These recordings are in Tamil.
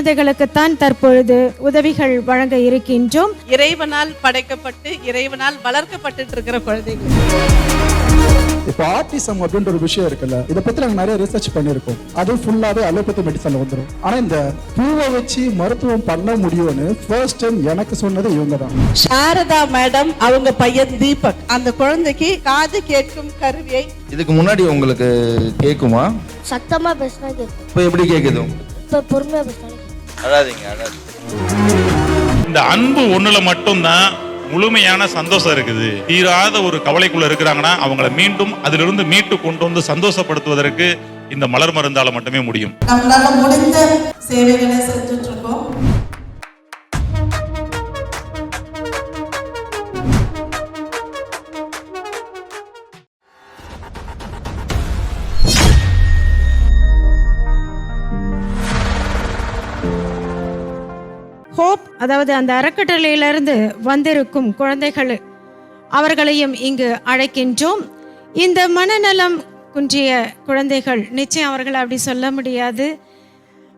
குழந்தைகளுக்குத்தான் தற்பொழுது உதவிகள் வழங்க இருக்கின்றோம். இறைவனால் படைக்கப்பட்டு இறைவனால் வளர்க்கப்பட்டு இருக்கிற குழந்தைகள். இப்போ ஆர்டிசம் அப்படின்ற ஒரு விஷயம் இருக்குல்ல இதை பத்தி நாங்க நிறைய ரிசர்ச் பண்ணியிருக்கோம். அது ஃபுல்லாவே அலோபதி மெடிசன்ல வந்துடும் ஆனா இந்த பூவை வச்சு மருத்துவம் பண்ண முடியும்னு ஃபர்ஸ்ட் டைம் எனக்கு சொன்னது இவங்க தான் சாரதா மேடம் அவங்க பையன் தீபக். அந்த குழந்தைக்கு காது கேட்கும் கருவியை. இதுக்கு முன்னாடி உங்களுக்கு கேட்குமா சத்தமா பேசினா கேட்கும் இப்போ எப்படி கேட்குது இப்போ பொறுமையா பேசினா அழாதீங்க அழாது இந்த அன்பு ஒண்ணுல மட்டும்தான் முழுமையான சந்தோஷம் இருக்குது. தீராத ஒரு கவலைக்குள்ள இருக்கிறாங்கன்னா அவங்கள மீண்டும் அதிலிருந்து மீட்டு கொண்டு வந்து சந்தோஷப்படுத்துவதற்கு இந்த மலர் மருந்தால மட்டுமே முடியும். நம்மளால முடிந்த சேவைகளை செஞ்சுட்டு இருக்கோம். ஹோப் அதாவது அந்த அறக்கட்டளையிலிருந்து வந்திருக்கும் குழந்தைகள் அவர்களையும் இங்கு அழைக்கின்றோம். இந்த மனநலம் குன்றிய குழந்தைகள் நிச்சயம் அவர்கள் அப்படி சொல்ல முடியாது.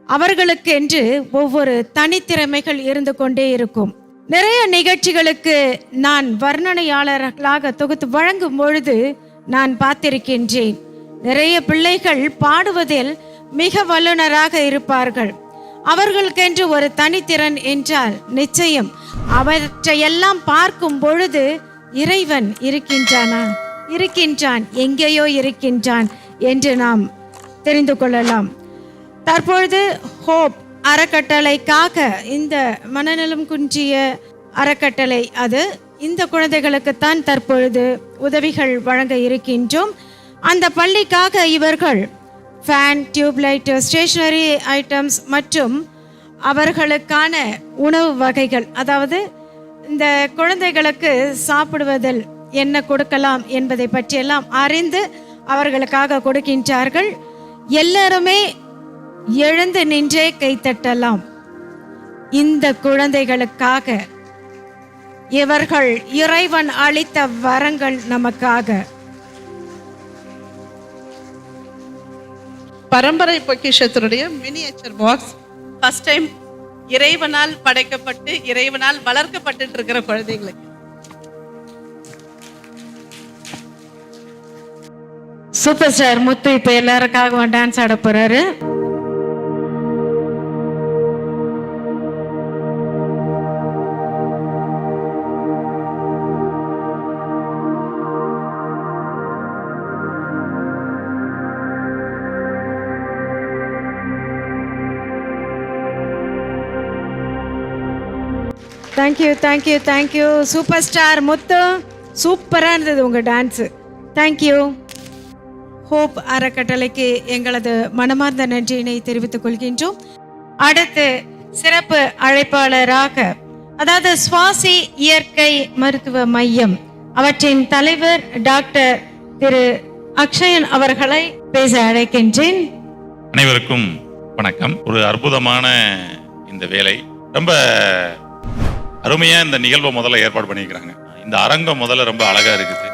அவர்களுக்கு என்று ஒவ்வொரு தனித்திறமைகள் இருந்து கொண்டே இருக்கும். நிறைய நிகழ்ச்சிகளுக்கு நான் வர்ணனையாளர்களாக தொகுத்து வழங்கும் பொழுது நான் பார்த்திருக்கின்றேன். நிறைய பிள்ளைகள் பாடுவதில் மிக வல்லுனராக இருப்பார்கள். அவர்களுக்கென்று ஒரு தனித்திறன் என்றால் நிச்சயம் அவற்றையெல்லாம் பார்க்கும் பொழுது இறைவன் இருக்கின்றானா? இருக்கின்றான். எங்கேயோ இருக்கின்றான் என்று நாம் தெரிந்து கொள்ளலாம். தற்பொழுது ஹோப் அறக்கட்டளைக்காக இந்த மனநலம் குன்றிய அறக்கட்டளை அது இந்த குழந்தைகளுக்குத்தான் தற்பொழுது உதவிகள் வழங்க இருக்கின்றோம். அந்த பள்ளிக்காக இவர்கள் ஃபேன் டியூப்லைட் ஸ்டேஷ்னரி ஐட்டம்ஸ் மற்றும் அவர்களுக்கான உணவு வகைகள். அதாவது இந்த குழந்தைகளுக்கு சாப்பிடுவதில் என்ன கொடுக்கலாம் என்பதை பற்றியெல்லாம் அறிந்து அவர்களுக்காக கொடுக்கின்றார்கள். எல்லாருமே எழுந்து நின்றே கைத்தட்டலாம் இந்த குழந்தைகளுக்காக இவர்கள் இறைவன் அளித்த வரங்கள் நமக்காக. பரம்பரை பொக்கிஷத்தினுடைய மினியேச்சர் பாக்ஸ் ஃபர்ஸ்ட் டைம் இறைவனால் படைக்கப்பட்டு இறைவனால் வளர்க்கப்பட்டு இருக்கிற குழந்தைகளுக்கு சூப்பர் ஸ்டார் முத்து இப்ப எல்லாருக்காகவும் டான்ஸ் ஆட போறாரு. Thank you thank you thank you super star Muthu சூப்பராக இருந்தது உங்கள் டான்ஸு தேங்க்யூ ஹோப் அறக்கட்டளைக்கு எங்களது மனமார்ந்த நன்றியினை தெரிவித்துக் கொள்கின்றோம். அடுத்து சிறப்பு அழைப்பாளராக அதாவது சுவாசி இயற்கை மருத்துவ மையம் அவற்றின் தலைவர் டாக்டர் திரு அக்ஷயன் அவர்களை பேச அழைக்கின்றேன். அனைவருக்கும் வணக்கம். ஒரு அற்புதமான இந்த வேலை. ரொம்ப அருமையாக இந்த நிகழ்வை முதல்ல ஏற்பாடு பண்ணியிருக்கிறாங்க. இந்த அரங்கம் முதல்ல ரொம்ப அழகாக இருக்குது.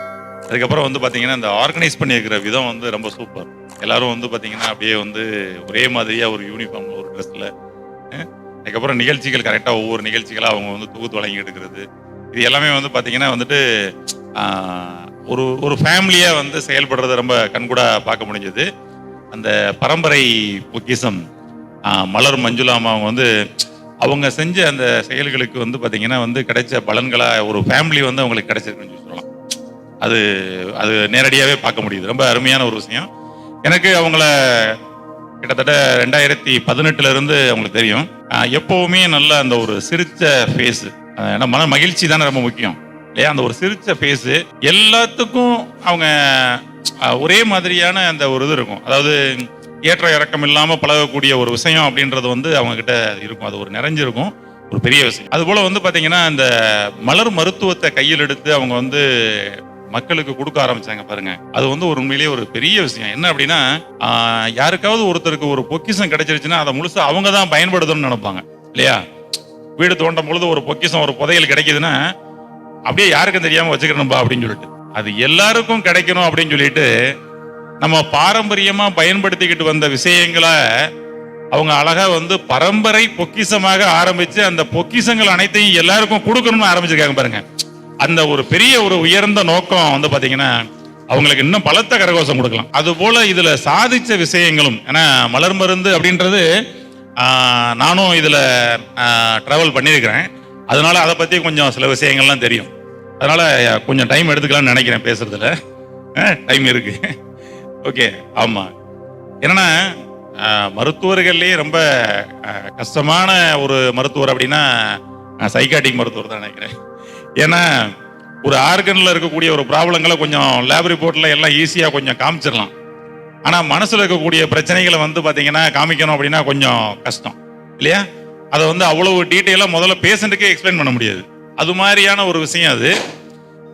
அதுக்கப்புறம் வந்து பார்த்தீங்கன்னா இந்த ஆர்கனைஸ் பண்ணியிருக்கிற விதம் வந்து ரொம்ப சூப்பர் எல்லாரும் வந்து பார்த்தீங்கன்னா அப்படியே வந்து ஒரே மாதிரியாக ஒரு யூனிஃபார்ம் ஒரு ட்ரெஸ்ஸில் அதுக்கப்புறம் நிகழ்ச்சிகள் கரெக்டாக ஒவ்வொரு நிகழ்ச்சிகளாக அவங்க வந்து தொகுத்து வழங்கிட்டு இருக்கிறது. இது எல்லாமே வந்து பார்த்தீங்கன்னா வந்துட்டு ஒரு ஒரு ஃபேமிலியாக வந்து செயல்படுறத ரொம்ப கண்கூடாக பார்க்க முடிஞ்சது. அந்த பரம்பரை பொக்கிசம் மலர் மஞ்சுளாமா அவங்க வந்து அவங்க செஞ்ச அந்த செயல்களுக்கு வந்து பார்த்தீங்கன்னா வந்து கிடைச்ச பலன்களா ஒரு ஃபேமிலி வந்து அவங்களுக்கு கிடைச்சிருக்குன்னு சொல்லலாம். அது அது நேரடியாகவே பார்க்க முடியுது. ரொம்ப அருமையான ஒரு விஷயம். எனக்கு அவங்கள கிட்டத்தட்ட ரெண்டாயிரத்தி பதினெட்டுல இருந்து அவங்களுக்கு தெரியும். எப்போவுமே எப்பவுமே நல்ல அந்த ஒரு சிரிச்ச ஃபேஸ் ஏன்னா மன மகிழ்ச்சி தானே ரொம்ப முக்கியம். இல்லையா? அந்த ஒரு சிரிச்ச ஃபேஸ் எல்லாத்துக்கும் அவங்க ஒரே மாதிரியான அந்த ஒரு இது இருக்கும். அதாவது ஏற்ற இறக்கம் இல்லாமல் பழகக்கூடிய ஒரு விஷயம் அப்படின்றது வந்து அவங்க கிட்ட இருக்கும். அது ஒரு நிறைஞ்சிருக்கும். ஒரு பெரிய விஷயம். அது போல வந்து பார்த்தீங்கன்னா இந்த மலர் மருத்துவத்தை கையில் எடுத்து அவங்க வந்து மக்களுக்கு கொடுக்க ஆரம்பிச்சாங்க பாருங்க. அது வந்து ஒரு உண்மையிலேயே ஒரு பெரிய விஷயம். என்ன அப்படின்னா யாருக்காவது ஒருத்தருக்கு ஒரு பொக்கிஷம் கிடைச்சிருச்சுன்னா அதை முழுசா அவங்க தான் பயன்படுத்தணும்னு நினைப்பாங்க. இல்லையா? வீடு தோண்டும் பொழுது ஒரு பொக்கிஷம் ஒரு புதையல் கிடைக்குதுன்னா அப்படியே யாருக்கும் தெரியாம வச்சுக்கணும்பா அப்படின்னு சொல்லிட்டு. அது எல்லாருக்கும் கிடைக்கணும் அப்படின்னு சொல்லிட்டு நம்ம பாரம்பரியமா பயன்படுத்திக்கிட்டு வந்த விஷயங்களை அவங்க அழகா வந்து பரம்பரை பொக்கிஷமாக ஆரம்பிச்சு அந்த பொக்கிஷங்கள் அனைத்தையும் எல்லாருக்கும் கொடுக்கணும்னு ஆரம்பிச்சிருக்காங்க பாருங்க. அந்த ஒரு பெரிய ஒரு உயர்ந்த நோக்கம் வந்து பாத்தீங்கன்னா அவங்களுக்கு இன்னும் பலத்த கரகோசம் கொடுக்கலாம். அது போல இதுல சாதிச்ச விஷயங்களும் ஏன்னா மலர் மருந்து அப்படின்றது நானும் இதுல டிராவல் பண்ணியிருக்கிறேன். அதனால அதை பத்தி கொஞ்சம் சில விஷயங்கள்லாம் தெரியும். அதனால கொஞ்சம் டைம் எடுத்துக்கலாம்னு நினைக்கிறேன் பேசுறதுல. டைம் இருக்கு. ஓகே ஆமா. என்னன்னா மருத்துவர்கள்லேயே ரொம்ப கஷ்டமான ஒரு மருத்துவர் அப்படின்னா சைக்காட்டிக் மருத்துவர் தான் நினைக்கிறேன். ஏன்னா ஒரு ஆர்கனில் இருக்கக்கூடிய ஒரு ப்ராப்ளங்களை கொஞ்சம் லேப் ரிப்போர்ட்டில் எல்லாம் ஈஸியாக கொஞ்சம் காமிச்சிடலாம். ஆனால் மனசில் இருக்கக்கூடிய பிரச்சனைகளை வந்து பார்த்தீங்கன்னா காமிக்கணும் அப்படின்னா கொஞ்சம் கஷ்டம். இல்லையா? அதை வந்து அவ்வளவு டீட்டெயிலாக முதல்ல பேஷண்ட்டுக்கே எக்ஸ்பிளைன் பண்ண முடியாது. அது மாதிரியான ஒரு விஷயம் அது.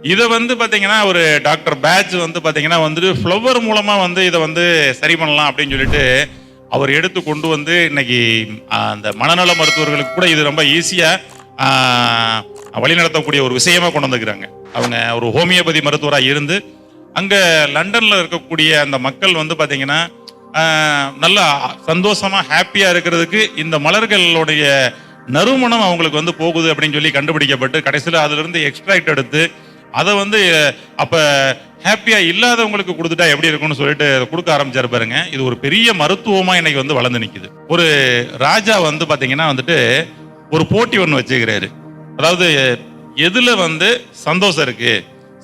இதை வந்து பார்த்தீங்கன்னா ஒரு டாக்டர் பேட்ச் வந்து பார்த்தீங்கன்னா வந்துட்டு ஃப்ளவர் மூலமாக வந்து இதை வந்து சரி பண்ணலாம் அப்படின்னு சொல்லிட்டு அவர் எடுத்து கொண்டு வந்து இன்னைக்கு அந்த மனநல மருத்துவர்களுக்கு கூட இது ரொம்ப ஈஸியாக வழிநடத்தக்கூடிய ஒரு விஷயமா கொண்டு வந்துக்கிறாங்க. அவங்க ஒரு ஹோமியோபதி மருத்துவராக இருந்து அங்கே லண்டனில் இருக்கக்கூடிய அந்த மக்கள் வந்து பார்த்தீங்கன்னா நல்லா சந்தோஷமாக ஹாப்பியாக இருக்கிறதுக்கு இந்த மலர்களுடைய நறுமணம் அவங்களுக்கு வந்து போகுது அப்படின்னு சொல்லி கண்டுபிடிக்கப்பட்டு கடைசியில் அதிலிருந்து எக்ஸ்ட்ராக்ட் எடுத்து அதை வந்து அப்போ ஹாப்பியா இல்லாதவங்களுக்கு கொடுத்துட்டா எப்படி இருக்கும்னு சொல்லிட்டு கொடுக்க ஆரம்பிச்சாரு பாருங்க. இது ஒரு பெரிய மருத்துவமா இன்னைக்கு வந்து வளர்ந்து நிக்குது. ஒரு ராஜா வந்து பாத்தீங்கன்னா வந்துட்டு ஒரு போட்டி ஒன்று வச்சுக்கிறாரு. அதாவது எதுல வந்து சந்தோஷம் இருக்கு?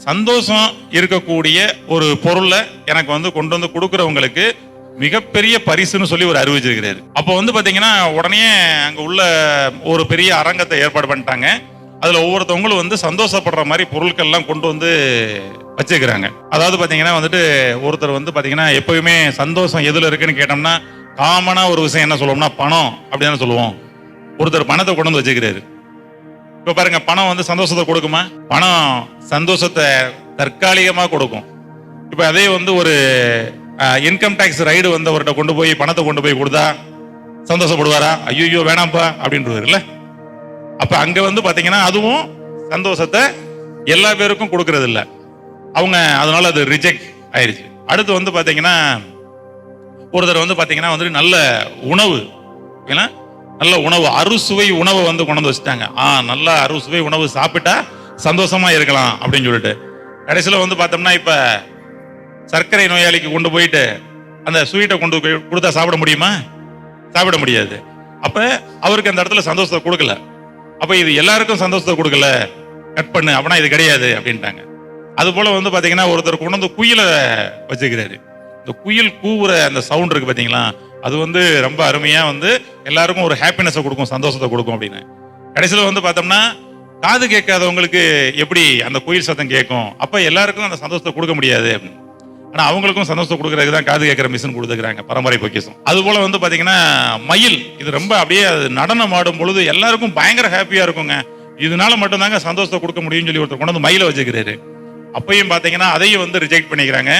சந்தோஷம் இருக்கக்கூடிய ஒரு பொருளை எனக்கு வந்து கொண்டு வந்து கொடுக்குறவங்களுக்கு மிகப்பெரிய பரிசுன்னு சொல்லி ஒரு அறிவிச்சிருக்கிறாரு அப்போ வந்து பாத்தீங்கன்னா உடனே அங்க உள்ள ஒரு பெரிய அரங்கத்தை ஏற்பாடு பண்ணிட்டாங்க. அதில் ஒவ்வொருத்தவங்களும் வந்து சந்தோஷப்படுற மாதிரி பொருட்கள்லாம் கொண்டு வந்து வச்சுக்கிறாங்க. அதாவது பார்த்தீங்கன்னா வந்துட்டு ஒருத்தர் வந்து பார்த்தீங்கன்னா எப்பயுமே சந்தோஷம் எதில் இருக்குன்னு கேட்டோம்னா காமனாக ஒரு விஷயம் என்ன சொல்லுவோம்னா பணம் அப்படின்னு சொல்லுவோம். ஒருத்தர் பணத்தை கொண்டு வந்து வச்சுக்கிறாரு. இப்போ பாருங்க பணம் வந்து சந்தோஷத்தை கொடுக்குமா? பணம் சந்தோஷத்தை தற்காலிகமாக கொடுக்கும். இப்போ அதே வந்து ஒரு இன்கம் டேக்ஸ் ரைடு வந்தவர்கிட்ட கொண்டு போய் பணத்தை கொண்டு போய் கொடுத்தா சந்தோஷப்படுவாரா? ஐயோ வேணாம்ப்பா அப்படின்றதுல அப்ப அங்க வந்து பாத்தீங்கன்னா அதுவும் சந்தோஷத்தை எல்லா பேருக்கும் கொடுக்கறது இல்ல அவங்க அதனால அது ரிஜெக்ட் ஆயிடுச்சு அடுத்து வந்து பாத்தீங்கன்னா ஒருத்தர் வந்து பாத்தீங்கன்னா வந்துட்டு நல்ல உணவு ஏன்னா நல்ல உணவு அறுசுவை உணவை வந்து கொண்டு வச்சுட்டாங்க. ஆ நல்ல அறுசுவை உணவு சாப்பிட்டா சந்தோஷமா இருக்கலாம் அப்படின்னு சொல்லிட்டு. கடைசியில் வந்து பார்த்தோம்னா இப்ப சர்க்கரை நோயாளிக்கு கொண்டு போயிட்டு அந்த ஸ்வீட்டை கொண்டு போய் கொடுத்தா சாப்பிட முடியுமா? சாப்பிட முடியாது. அப்ப அவருக்கு அந்த இடத்துல சந்தோஷத்தை கொடுக்கல. அப்ப இது எல்லாருக்கும் சந்தோஷத்தை கொடுக்கல. கட் பண்ணு அப்படின்னா இது கிடையாது அப்படின்ட்டாங்க. அது போல வந்து பாத்தீங்கன்னா ஒருத்தர் கொண்டு வந்து குயிலை வச்சுக்கிறாரு. இந்த குயில் கூவுற அந்த சவுண்ட் இருக்கு பாத்தீங்களா? அது வந்து ரொம்ப அருமையா வந்து எல்லாருக்கும் ஒரு ஹாப்பினஸை கொடுக்கும் சந்தோஷத்தை கொடுக்கும் அப்படின்னு. கடைசியில் வந்து பார்த்தோம்னா காது கேட்காதவங்களுக்கு எப்படி அந்த குயில் சத்தம் கேட்கும்? அப்ப எல்லாருக்கும் அந்த சந்தோஷத்தை கொடுக்க முடியாது அப்படின்னு. ஆனா அவங்களுக்கும் சந்தோஷத்தை கொடுக்கறதுக்கு தான் காது கேட்கிற மிஷின் கொடுத்துக்கிறாங்க பரம்பரை பொக்கிசம் அது போல வந்து பாத்தீங்கன்னா மயில் இது ரொம்ப அப்படியே அது நடனம் ஆடும் பொழுது எல்லாருக்கும் பயங்கர ஹாப்பியா இருக்குங்க. இதனால மட்டும்தாங்க சந்தோஷத்தை கொடுக்க முடியும்னு சொல்லி ஒருத்தர் கொண்டு வந்து மயில வச்சுக்கிறாரு. அப்பயும் பாத்தீங்கன்னா அதையும் வந்து ரிஜெக்ட் பண்ணிக்கிறாங்க.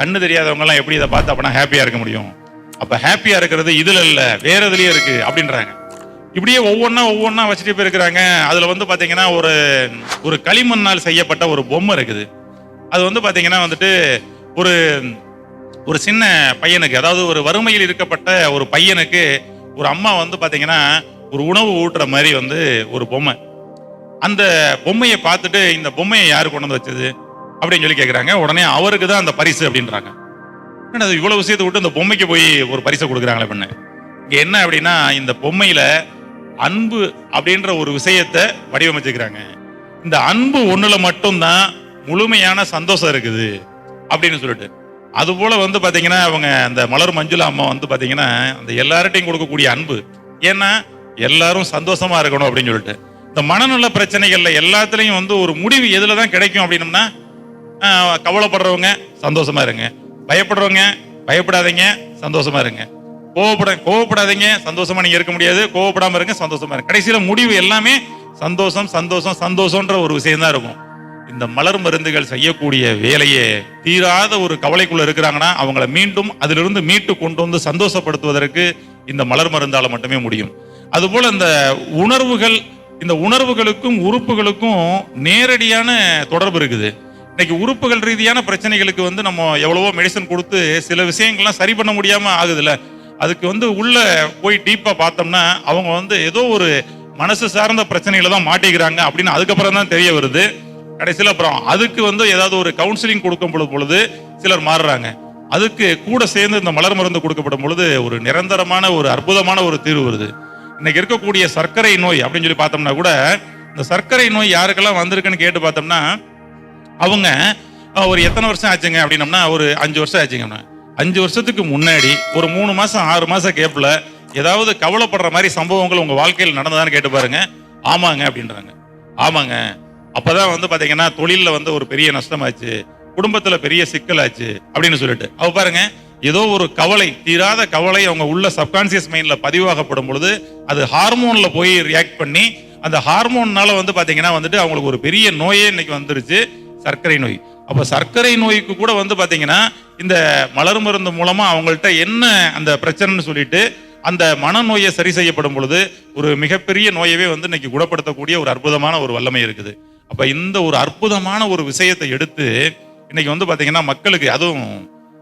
கண்ணு தெரியாதவங்க எல்லாம் எப்படி இதை பார்த்து அப்படின்னா ஹாப்பியா இருக்க முடியும்? அப்ப ஹாப்பியா இருக்கிறது இதுல இல்ல வேற இதுலயே இருக்கு அப்படின்றாங்க. இப்படியே ஒவ்வொன்றா ஒவ்வொன்றா வச்சுட்டு போயிருக்கிறாங்க. அதுல வந்து பாத்தீங்கன்னா ஒரு ஒரு களிமண்ணால் செய்யப்பட்ட ஒரு பொம்மை இருக்குது. அது வந்து பாத்தீங்கன்னா வந்துட்டு ஒரு ஒரு சின்ன பையனுக்கு அதாவது ஒரு வறுமையில் இருக்கப்பட்ட ஒரு பையனுக்கு ஒரு அம்மா வந்து பார்த்தீங்கன்னா ஒரு உணவு ஊட்டுற மாதிரி வந்து ஒரு பொம்மை. அந்த பொம்மையை பார்த்துட்டு இந்த பொம்மையை யார் கொண்டு வந்து வச்சது? அப்படின்னு சொல்லி கேட்குறாங்க உடனே அவருக்கு தான் அந்த பரிசு அப்படின்றாங்க. என்னடா இவ்வளோ விஷயத்தை விட்டு இந்த பொம்மைக்கு போய் ஒரு பரிசை கொடுக்குறாங்களே பண்ணு இங்கே என்ன அப்படின்னா இந்த பொம்மையில் அன்பு அப்படின்ற ஒரு விஷயத்தை வடிவமைச்சுக்கிறாங்க இந்த அன்பு ஒன்றில் மட்டும்தான் முழுமையான சந்தோஷம் இருக்குது. அப்படின்னு சொல்லிட்டு. அது போல வந்து பார்த்தீங்கன்னா அவங்க அந்த மலர் மஞ்சுளா அம்மா வந்து பார்த்தீங்கன்னா அந்த எல்லார்ட்டையும் கொடுக்கக்கூடிய அன்பு. ஏன்னா எல்லாரும் சந்தோஷமா இருக்கணும் அப்படின்னு சொல்லிட்டு. இந்த மனநல பிரச்சனைகள்ல எல்லாத்துலேயும் வந்து ஒரு முடிவு எதில் தான் கிடைக்கும் அப்படின்னம்னா கவலைப்படுறவங்க சந்தோஷமா இருங்க. பயப்படுறவங்க பயப்படாதீங்க சந்தோஷமா இருங்க. கோவப்பட கோவப்படாதீங்க சந்தோஷமா நீங்க இருக்க முடியாது. கோவப்படாம இருங்க சந்தோஷமா இருங்க. கடைசியில முடிவு எல்லாமே சந்தோஷம் சந்தோஷம் சந்தோஷம்ன்ற ஒரு விஷயம் தான் இருக்கும். இந்த மலர் மருந்துகள் செய்யக்கூடிய வேலையே தீராத ஒரு கவலைக்குள்ள இருக்கிறாங்கன்னா அவங்கள மீண்டும் அதிலிருந்து மீட்டு கொண்டு வந்து சந்தோஷப்படுத்துவதற்கு இந்த மலர் மருந்தால மட்டுமே முடியும். அதுபோல இந்த உணர்வுகள் இந்த உணர்வுகளுக்கும் உறுப்புகளுக்கும் நேரடியான தொடர்பு இருக்குது. இன்னைக்கு உறுப்புகள் ரீதியான பிரச்சனைகளுக்கு வந்து நம்ம எவ்வளவோ மெடிசன் கொடுத்து சில விஷயங்கள்லாம் சரி பண்ண முடியாம ஆகுதுல்ல. அதுக்கு வந்து உள்ள போய் டீப்பா பார்த்தோம்னா அவங்க வந்து ஏதோ ஒரு மனசு சார்ந்த பிரச்சனைகளை தான் மாட்டிக்கிறாங்க அப்படின்னு அதுக்கப்புறம் தான் தெரிய வருது. கடைசியில் அப்புறம் அதுக்கு வந்து ஏதாவது ஒரு கவுன்சிலிங் கொடுக்கும் பொழுது சிலர் மாறுறாங்க. அதுக்கு கூட சேர்ந்து இந்த மலர் மருந்து கொடுக்கப்படும் பொழுது ஒரு நிரந்தரமான ஒரு அற்புதமான ஒரு தீர்வு வருது. இன்னைக்கு இருக்கக்கூடிய சர்க்கரை நோய் அப்படின்னு சொல்லி பார்த்தோம்னா கூட இந்த சர்க்கரை நோய் யாருக்கெல்லாம் வந்திருக்குன்னு கேட்டு பார்த்தோம்னா அவங்க ஒரு எத்தனை வருஷம் ஆச்சுங்க அப்படின்னம்னா ஒரு அஞ்சு வருஷம் ஆச்சுங்க அஞ்சு வருஷத்துக்கு முன்னாடி ஒரு மூணு மாசம் ஆறு மாசம் கேப்ல ஏதாவது கவலைப்படுற மாதிரி சம்பவங்கள் உங்க வாழ்க்கையில் நடந்ததான்னு கேட்டு பாருங்க. ஆமாங்க அப்படின்றாங்க. ஆமாங்க. அப்பதான் வந்து பாத்தீங்கன்னா தொழிலில் வந்து ஒரு பெரிய நஷ்டமாச்சு குடும்பத்துல பெரிய சிக்கலாச்சு அப்படின்னு சொல்லிட்டு. அவ பாருங்க ஏதோ ஒரு கவலை தீராத கவலை அவங்க உள்ள சப்கான்சியஸ் மைண்ட்ல பதிவாகப்படும் பொழுது அது ஹார்மோன்ல போய் ரியாக்ட் பண்ணி அந்த ஹார்மோன்னால வந்து பாத்தீங்கன்னா வந்துட்டு அவங்களுக்கு ஒரு பெரிய நோயே இன்னைக்கு வந்துருச்சு சர்க்கரை நோய். அப்போ சர்க்கரை நோய்க்கு கூட வந்து பாத்தீங்கன்னா இந்த மலர் மருந்து மூலமா அவங்கள்ட்ட என்ன அந்த பிரச்சனைன்னு சொல்லிட்டு அந்த மனநோயை சரி செய்யப்படும் பொழுது ஒரு மிகப்பெரிய நோயவே வந்து இன்னைக்கு குணப்படுத்தக்கூடிய ஒரு அற்புதமான ஒரு வல்லமை இருக்குது. அப்போ இந்த ஒரு அற்புதமான ஒரு விஷயத்தை எடுத்து இன்னைக்கு வந்து பார்த்தீங்கன்னா மக்களுக்கு அதுவும்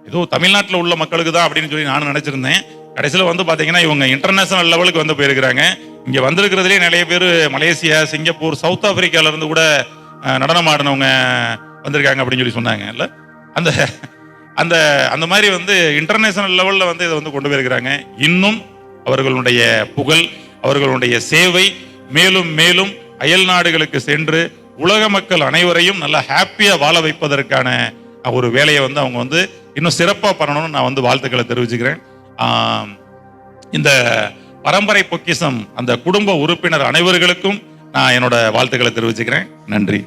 ஏதோ தமிழ்நாட்டில் உள்ள மக்களுக்கு தான் அப்படின்னு சொல்லி நான் நினச்சிருந்தேன். கடைசியில் வந்து பார்த்தீங்கன்னா இவங்க இன்டர்நேஷனல் லெவலுக்கு வந்து போயிருக்கிறாங்க. இங்கே வந்திருக்கிறதுலேயே நிறைய பேர் மலேசியா சிங்கப்பூர் சவுத் ஆப்பிரிக்காவிலேருந்து கூட நடனம் ஆடினவங்க வந்திருக்காங்க அப்படின்னு சொல்லி சொன்னாங்க. இல்லை? அந்த அந்த அந்த மாதிரி வந்து இன்டர்நேஷனல் லெவலில் வந்து இதை வந்து கொண்டு போயிருக்கிறாங்க. இன்னும் அவர்களுடைய புகழ் அவர்களுடைய சேவை மேலும் மேலும் அயல் நாடுகளுக்கு சென்று உலக மக்கள் அனைவரையும் நல்லா ஹாப்பியாக வாழ வைப்பதற்கான ஒரு வேலையை வந்து அவங்க வந்து இன்னும் சிறப்பாக பண்ணணும்னு நான் வந்து வாழ்த்துக்களை தெரிவிச்சுக்கிறேன். இந்த பரம்பரை பொக்கிஷம் அந்த குடும்ப உறுப்பினர் அனைவர்களுக்கும் நான் என்னோட வாழ்த்துக்களை தெரிவிச்சுக்கிறேன். நன்றி.